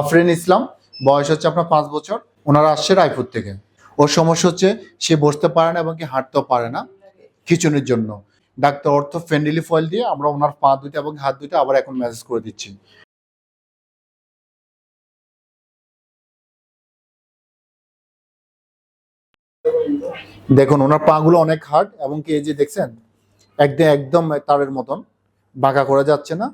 আফরিন ইসলাম, বয়স হচ্ছে আপনার পাঁচ বছর। ওনারা আসছে রায়পুর থেকে। ওর সমস্যা হচ্ছে সে বসতে পারে না এবং কি হাঁটতেও পারে না খিচুনির জন্য। ডাক্তার অর্থ ফেন্ডিলি ফয়েল দিয়ে আমরা ওনার পা দুইটা এবং হাত দুইটা আবার এখন ম্যাসেজ করে দিচ্ছি। দেখুন, ওনার পাগুলো অনেক হার্ড এবং কি এই যে দেখছেন, একদম একদম তারের মতন। বাঁকা করা যাচ্ছে না।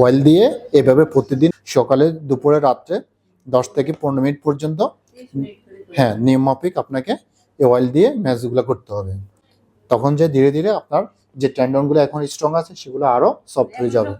অয়েল দিয়ে এভাবে প্রতিদিন সকালে, দুপুরে, রাত্রে দশ থেকে পনেরো মিনিট পর্যন্ত হ্যাঁ নিয়মমাফিক আপনাকে এই অয়েল দিয়ে ম্যাচগুলো করতে হবে। তখন যে ধীরে ধীরে আপনার যে ট্যান্ডনগুলো এখন স্ট্রং আছে, সেগুলো আরও সফট হয়ে যাবে।